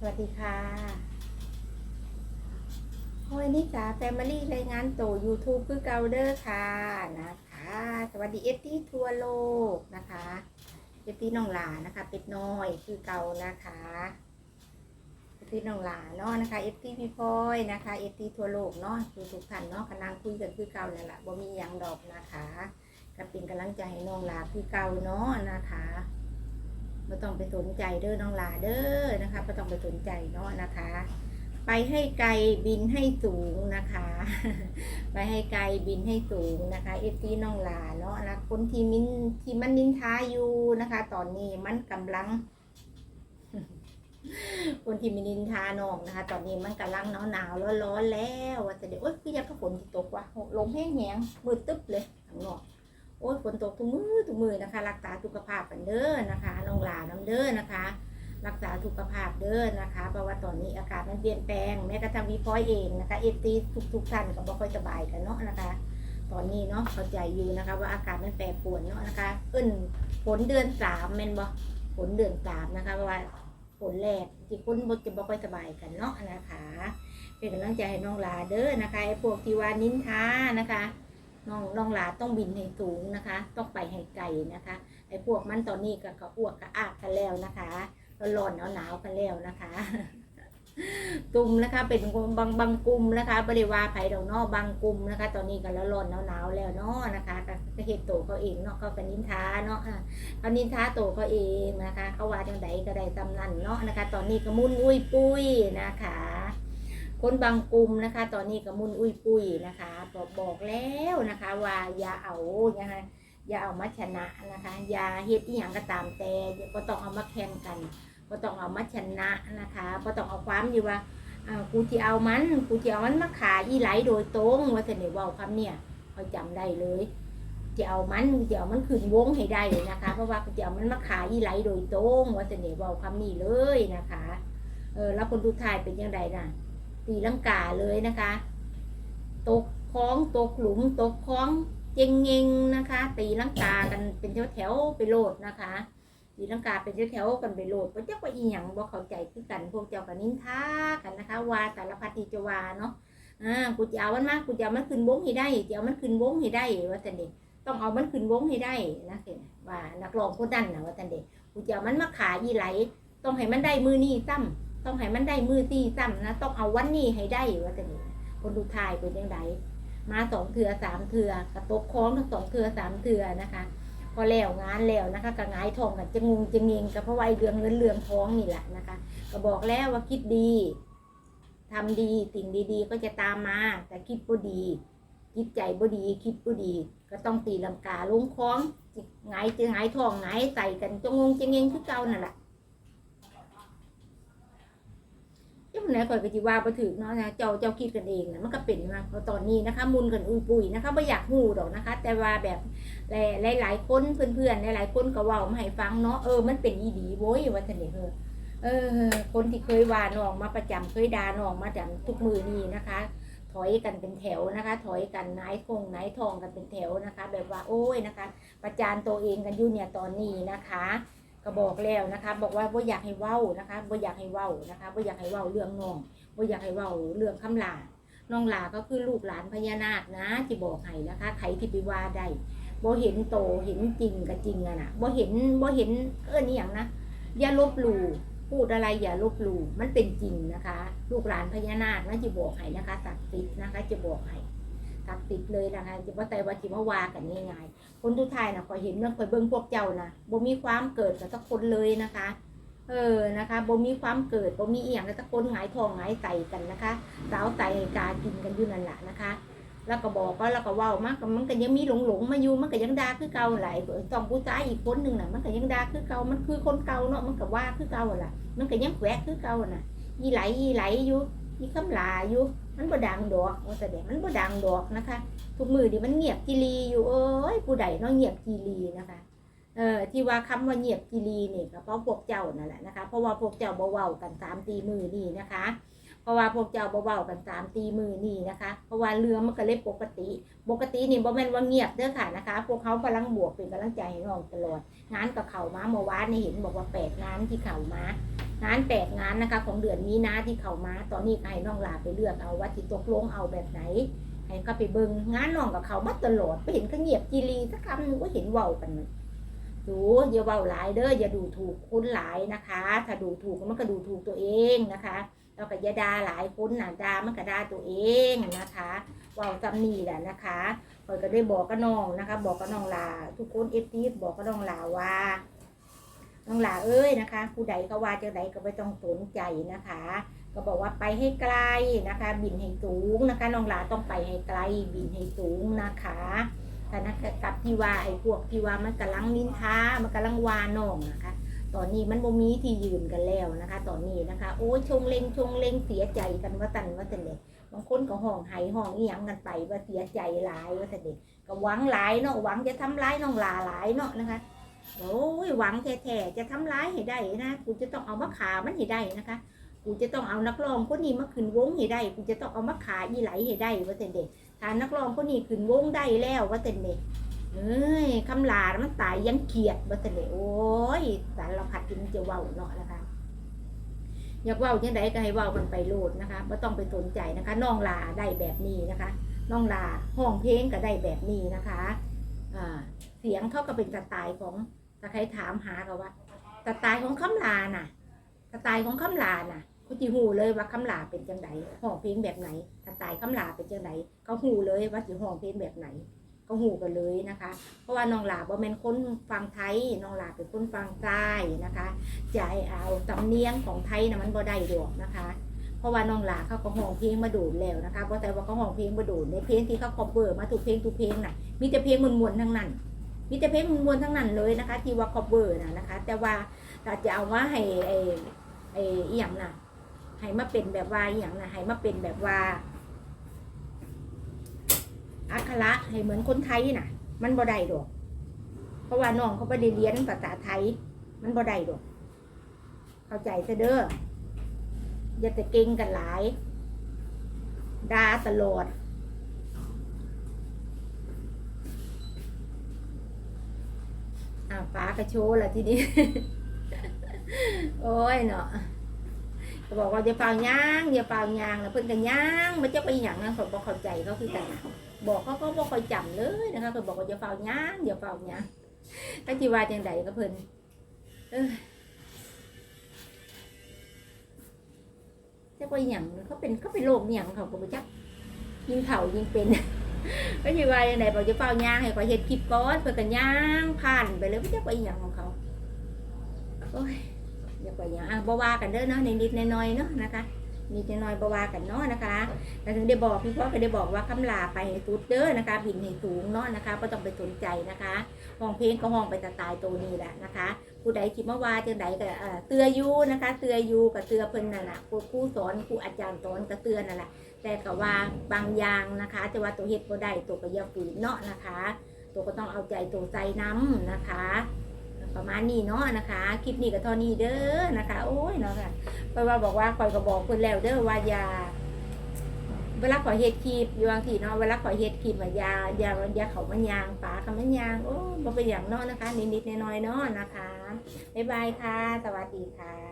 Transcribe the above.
สวัสดีค่ะโอ้ยนิสาแฟมิลี่รายงานตัว YouTube คือเกาเดอร์ค่ะนะคะ สวัสดีเอฟที่ทั่วโลกนะคะเอฟที่น้องหลานะคะ เป็ดน้อยคือเกานะคะเอฟที่น้องหลาเนาะนะคะเอฟที่พี่พลอยนะคะเอฟที่ทั่วโลกเนาะคือทุกท่านเนาะกำลังคุยกันคือเก่านั่นแหละบ่มียังดอกนะคะก็เป็นกำลังใจให้น้องหลาคือเกาเนาะนะคะ ไม่ต้องไปสนใจเด้อน้องลาเด้อนะคะไม่ต้องไปสนใจเนาะนะคะ ไปให้ไกลบินให้สูงนะคะ ไปให้ไกลบินให้สูงนะคะเอฟซีน้องลาเนาะนะคนที่มินที่มันนินทาอยู่นะคะ ตอนนี้มันกำลังคนที่มินนินทาน้องนะคะ ตอนนี้มันกำลังหนาวหนาวร้อนร้อนๆแล้วว่าจะเดี๋ยวโอ๊ยคืออยากฝนตกว่ะลมแห้งแหงมืดตึ๊บเลยข้างนอก โอ้ยฝนตกทุกมือทุกมือนะคะ รักษาสุขภาพกันเด้อนะคะน้องหลาน้ำเด้อนะคะ รักษาสุขภาพเด้อนะคะเพราะว่าตอนนี้อากาศมันเปลี่ยนแปลงแม้กระทั่งวีพอยเองนะคะเอฟซีทุกทุกๆท่านก็บ่ค่อยสบายกันเนาะนะคะ ตอนนี้เนาะเข้าใจอยู่นะคะ ว่าอากาศมันแปรปรวนเนาะนะคะเอิ้นฝนเดือนสามแม่นบ่ฝนเดือนสามนะคะเพราะว่าฝนแรกที่คนบ่จะบ่ค่อยสบายกันเนาะนะคะ เป็นกำลังใจให้น้องหลาเด้อนะคะไอ้พวกที่ว่านินทานะคะ น้องน้องหลาต้องบินให้สูงนะคะ ต้องไปให้ไกลนะคะไอ้พวกมันตอนนี้ก็กระอ้วกกระอากกันแล้วนะคะร้อนหนาวหนาวๆกันแล้วนะคะกลุ่มนะคะเป็นบางบางกลุ่มนะคะ บริวาไผ่ดอกนอบางกลุ่มนะคะ ตอนนี้ก็ล้วร้อนหนาวๆแล้วเนาะนะคะก็เห็นโตเขาเองเนาะเขาเป็นนินทาเนาะเขานินทาโตเขาเองนะคะ เขาว่าจังใดก็ได้ตำนันเนาะนะคะ ตอนนี้ก็มุ่นอุ้ยปุ้ยนะคะ คนบางกลุ่มนะคะ ตอนนี้ก็มุ่นอุ้ยปุ้ยนะคะ กบอกแล้วนะคะว่าอย่าเอานะคะอย่าเอามาชนะนะคะอย่าเฮ็ดอีหยังก็ตามแต่ก็ต้องเอามาแข่งกันก็ต้องเอามาชนะนะคะก็ต้องเอาความอยู่ว่ากูจะเอามันกูจะเอามันมาขายอีไหลโดยตรงว่าแต่เนี่ยเว่าคำเนี่ยเขาจำได้เลยจะเอามันกูจะเอามันขึ้นวงให้ได้นะคะ เพราะว่ากูจะเอามันมาขายอีไหลโดยตรงว่าแต่เนี่ยเว่าคำนี้เลยนะคะเออแล้วคนดูทายเป็นยังไงน่ะตีลังกาเลยนะคะ ตก คล้องตกหลุมตกคล้องเจงเงงนะคะ ตีลังกากันเป็นแถวแถวๆไปโลดนะคะตีลังกาเป็นแถวแถวๆกันไปโลดเพราะเจ้าว่าอีหยังบ่เข้าใจคือกันพวกเจ้ากันนินทากันนะคะว่าสารพัดที่จะว่าเนาะอ่ากูจะเอามันมากูจะเอามันขึ้นวงให้ได้จะเอามันขึ้นวงให้ได้ว่าแต่เด็กต้องเอามันขึ้นวงให้ได้นะเห็นว่านักร้องคนนั้นนะว่าแต่เด็กกูจะเอามันมาขายีไหล ต้องให้มันได้มือนี่ซ้ำต้องให้มันได้มือตีซ้ำนะต้องเอาวันนี้ให้ได้ว่าแต่นี่คนดูทายเป็นยังไง มาสองเถื่อสามเถื่อกระตกคล้องทั้งสองเถื่อสามเถื่อนะคะ พอแล้วงานแล้วนะคะกระงายทองกันจะงงจะเงงกับพระว่าไอ้เรื่องเงินเรืองทองนี่แหละนะคะ ก็บอกแล้วว่าคิดดีทำดีสิ่งดีๆ ก็จะตามมา แต่คิดบ่ดีคิดใจบ่ดีคิดบ่ดี ก็ต้องตีลังกาลงคล้องหงายจะงายทองหงายใส่กันจะงงจะเงงคือเก่านั่นแหละ เจ้าไหนข่อยก็จิว่าบ่ถึกเนาะนะเจ้าเจ้าคิดกันเองนะมันก็เป็นนะเพราตอนนี้นะคะมุนกันอุ้ยปุยนะคะไม่อยากหูดอกนะคะ แต่ว่าแบบหลายหลายๆคนเพื่อนๆหลายๆคนก็เว่ามาให้ฟังเนาะเออมันเป็นอีดีโว้ยว่าท่านนี่เออเออ คนที่เคยว่าน้องมาประจำเคยด่าน้องมาจำทุกมือนี่นะคะ ถอยกันเป็นแถวนะคะ ถอยกันนายคงนายทองกันเป็นแถวนะคะ แบบว่าโอ้ยนะคะ ประจานตัวเองกันอยู่เนี่ยตอนนี้นะคะ ก็บอกแล้วนะคะบอกว่าบ่อยากให้เว้านะคะบ่อยากให้เว้านะคะบ่อยากให้เว้าเรื่องน้องบ่อยากให้เว้าเรื่องคำลาน้องลาก็คือลูกหลานพญานาคนะที่บอกให้นะคะใครที่ไปว่าได้บ่เห็นโตเห็นจริงกับจริงอะนะบ่เห็นบ่เห็นเออนี่อย่างนะอย่าลบหลู่พูดอะไรอย่าลบหลู่มันเป็นจริงนะคะ ลูกหลานพญานาคนะจะบอกให้นะคะศักดิ์สิทธิ์นะคะจะบอกให้ ศักดิ์สิทธิ์เลยนะคะจะว่าแต่ว่าจิมาวากันง่ายๆคนทุกทายนะคอยเห็นเรื่องคอยเบิ่งพวกเจ้านะบ่มีความเกิดกับสักคนเลยนะคะ เออนะคะบ่มีความเกิดบ่มีเอียงกับสักคนหงายทองหงายใส่กันนะคะสาวใส่กากินกันอยู่นั่นแหละนะคะ แล้วก็บอกว่าแล้วก็ว้ามากมันก็ยังมีหลงหลงๆมาอยู่มันก็ยังด่าคือเก่าหลายสองผู้ชายอีกคนหนึ่งน่ะมันก็ยังด่าคือเก่ามันคือคนเก่าเนาะมันก็ว่าคือเก่าแหละมันก็ยังแหวกคือเก่าน่ะอีไหลอีไหลอยู่ อีคำลาอยู่ มันบ่ดังดอกว่าแต่เด็กมันบ่ดังดอกนะคะ ทุกมือดิมันเงียบจีรีอยู่เอ้ยผู้ใดเนาะเงียบจีรีนะคะ เออที่ว่าคำว่าเงียบจีรีนี่ก็เพราะพวกเจ้านั่นแหละนะคะ เพราะว่าพวกเจ้าเบาๆกันสามตีมือนี่นะคะ เพราะว่าพวกเจ้าเบาๆกันสามตีมือนี่นะคะ เพราะว่าเรือมันก็เลยปกติ ปกตินี่บ่แม่นว่าเงียบเด้อค่ะนะคะ พวกเขากำลังบวกเป็นกำลังใจให้น้องตลอดงานกับเขามาเมื่อวานนี่เห็นบอกว่าแปดงานที่เขามา งานแปดงานนะคะ ของเดือนมีนาที่เขามา ตอนนี้ก็ให้น้องลาไปเลือกเอาว่าที่ตกลงเอาแบบไหนให้ก็ไปเบิงงานน้องกับเขามาตลอดไปเห็นเขาเงียบจีรีสักคำหนึงก็เห็นเว้ากันมันดูอย่าเว้าหลายเด้ออย่าดูถูกคนหลายนะคะ ถ้าดูถูกมันก็ดูถูกตัวเองนะคะเราก็อย่าด่าหลายคนน่ะด่ามันก็ด่าตัวเองนะคะเว้าจำนี่แหละนะคะคอยก็ได้บอกกับน้องนะคะ บอกกับน้องลา ทุกคนเอฟซีบอกกับน้องลาว่า น้องหลาเอ้ยนะคะผู้ใดก็ว่าจะใดก็ไม่ต้องสนใจนะคะ ก็บอกว่าไปให้ไกลนะคะ บินให้สูงนะคะน้องหลาต้องไปให้ไกล บินให้สูงนะคะแต่นะกับที่ว่าไอ้พวกที่ว่ามันกำลังนินทามันกำลังวาน้องนะคะ ตอนนี้มันบ่มีที่ยืนกันแล้วนะคะ ตอนนี้นะคะ โอ้ยชงเลงชงเลงเสียใจกันว่าตันว่าตันเด็บางคนก็ห้องไห้ห้องเอียงกันไปว่าเสียใจหลายว่าตันเด็ก็หวังหลายเนาะหวังจะทำร้ายน้องหลาหลายเนาะนะคะ โอ้ยหวังแท้ๆจะทำร้ายให้ได้นะกูจะต้องเอามาขามันให้ได้นะคะกูจะต้องเอานักร้องคนนี้มาขึ้นวงให้ได้กูจะต้องเอามาขาอีไหลให้ได้ว่าแต่เด็กถ้านักร้องคนนี้ขึ้นวงได้แล้วว่าแต่เด็กเอ้ยคำลามันตายยังเขียดว่าแต่เด็กโอ้ยสารพัดที่มันจะเว้าเนาะนะคะอยากเว้าจังไดก็ให้เว้ามันไปโลดนะคะไม่ต้องไปสนใจนะคะน้องลาได้แบบนี้นะคะน้องลาห้องเพลงก็ได้แบบนี้นะคะอ่าเสียงเขาก็เป็นสไตล์ของ ถ้าใครถามหาก็ว่าสไตล์ของคำลาน่ะสไตล์ของคำลาน่ะเขาจีหูเลยว่าคำลาเป็นจังไดห้องเพลงแบบไหนสไตล์คำลาเป็นจังไดเขาหูเลยว่าจีห้องเพลงแบบไหนก็หูกันเลยนะคะ เพราะว่าน้องลาบ่แม่นคนฟังไทยน้องลาเป็นคนฟังใต้นะคะจะเอาสำเนียงของไทยนะมันบ่ได้ดอกนะคะ เพราะว่าน้องลาเขาก็ห้องเพลงมาโดดแล้วนะคะเพราะแต่ว่าเขาห้องเพลงมาโดดในเพลงที่เขาคอเวอร์มาถูกเพลงถูกเพลงน่ะมีแต่เพลงมวนๆทั้งนั้น มีแต่เพลงมวลทั้งนั้นเลยนะคะ ที่ว่าคอเวอร์นะนะคะ แต่ว่าถ้าจะเอาว่าให้ไอ้ไอ้อหย่างนะให้มาเป็นแบบว่าอหย่างนะให้มาเป็นแบบว่าอักขระให้เหมือนคนไทยน่ะ มันบ่ได้ดอก เพราะว่าน้องเขาไม่ได้เรียนภาษาไทย มันบ่ได้ดอก เข้าใจซะเด้ออย่าแต่เก่งกันหลายด่าตลอด อ่าป้ากระโชว์ละทีนี้ โอ้ยเนาะก็บอกว่าจะเป่าย่างอย่าเป่าย่างแล้วเพิ่นกันย่างมันจะไปหยังนะเขาบอกเข้าใจเขาคือกันนะบอกเขาก็บอกคอยจำเลยนะคะเขาบอกว่าจะเป่าย่างอย่าเป่าย่างก็จีว่าจังใดก็เพิ่นเอ้ยจะไปหยังเขาเป็นเขาเป็นโรคหยังเขาก็บ่จักยิงเข่ายิงเป็น ก็จีว่าจังใดบอกจะเป่าย่างให้ขอยเฮ็ดคลิปก่อนเพิ่นกันย่างผ่านไปเลยไม่จักไปหยังของเขาโอ้ยอย่าไปอย่างอะบว่ากันเด้อเนาะนิดๆน้อยๆเนาะนะคะนิดๆน้อยๆบว่ากันเนาะนะคะแต่ถึงได้บอกพี่พ่อก็ได้บอกว่าคำลาไปให้สุดเด้อนะคะ บินให้สูงเนาะนะคะก็ต้องไปสนใจนะคะห้องเพลงก็ห้องไปสไตล์ตัวนี้แหละนะคะ ผู้ใดคิดมาว่าจังใดก็เออเตือยู่นะคะ เตือยู่กับเตือเพิ่นนั่นแหละครูครูสอนครูอาจารย์สอนก็เตือนนั่นแหละ แต่ก็ว่าบางอย่างนะคะจะว่าตัวเฮ็ดบ่ได้ตัวก็อย่าฝืนเนาะนะคะ ตัวก็ต้องเอาใจตัวใจน้ำนะคะ ประมาณนี้เนาะนะคะคลิปนี้ก็เท่านี้เด้อนะคะ โอ้ยเนาะค่ะเพราะว่าบอกว่าคอยก็บอกเพิ่นแล้วเด้อว่าอย่าเวลาขอยเฮ็ดคลิปอยู่บางทีเนาะเวลาขอยเฮ็ดคลิปว่ายาอย่าอย่าเขามันยางปาเขามันยางโอ้บ่เป็นอย่างเนาะนะคะ นิดๆน้อยๆเนาะนะคะบ๊ายบายค่ะ สวัสดีค่ะ